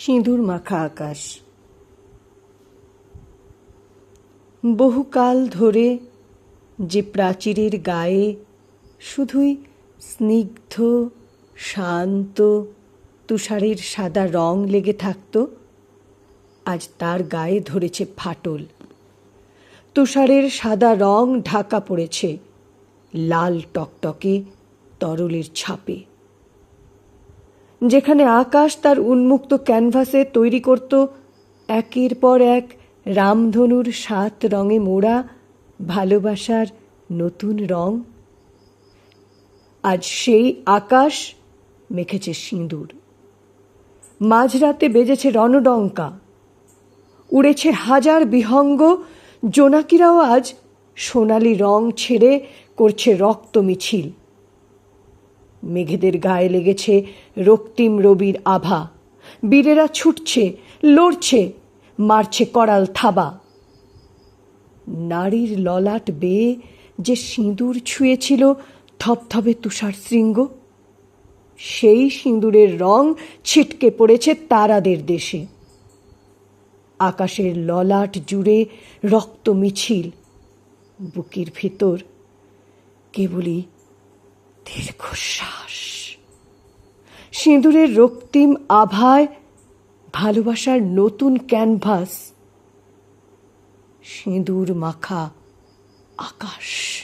সিঁদুর মাখা আকাশ। বহুকাল ধরে যে প্রাচীরের গায়ে শুধুই স্নিগ্ধ, শান্ত, তুষারের সাদা রং লেগে থাকত, আজ তার গায়ে ধরেছে ফাটল। তুষারের সাদা রং ঢাকা পড়েছে, লাল টকটকে তরলের ছাপে। যেখানে আকাশ তার উন্মুক্ত ক্যানভাসে তৈরি করত, একের পর এক রামধনুর সাত রঙে মোড়া ভালোবাসার নতুন রং। আজ সেই আকাশ মেখেছে সিঁদুর। মাঝরাতে বেজেছে রণডঙ্কা। উড়েছে হাজার বিহঙ্গ। জোনাকিরাও আজ সোনালি রং ছেড়ে করছে রক্ত মিছিল। মেঘেদের গায়ে লেগেছে রক্তিম রবির আভা। বীরেরা ছুটছে, লড়ছে, মারছে করাল থাবা। নারীর ললাট বেয়ে যে সিঁদুর ছুঁয়েছিল থপথপে তুষার শৃঙ্গ, সেই সিঁদুরের রং ছিটকে পড়েছে তারাদের দেশে। আকাশের ললাট জুড়ে রক্ত মিছিল, বুকের ভেতর কেবলই দীর্ঘশ্বাস। সিঁদুরের রক্তিম আভায় ভালোবাসার নতুন ক্যানভাস। সিঁদুর মাখা আকাশ।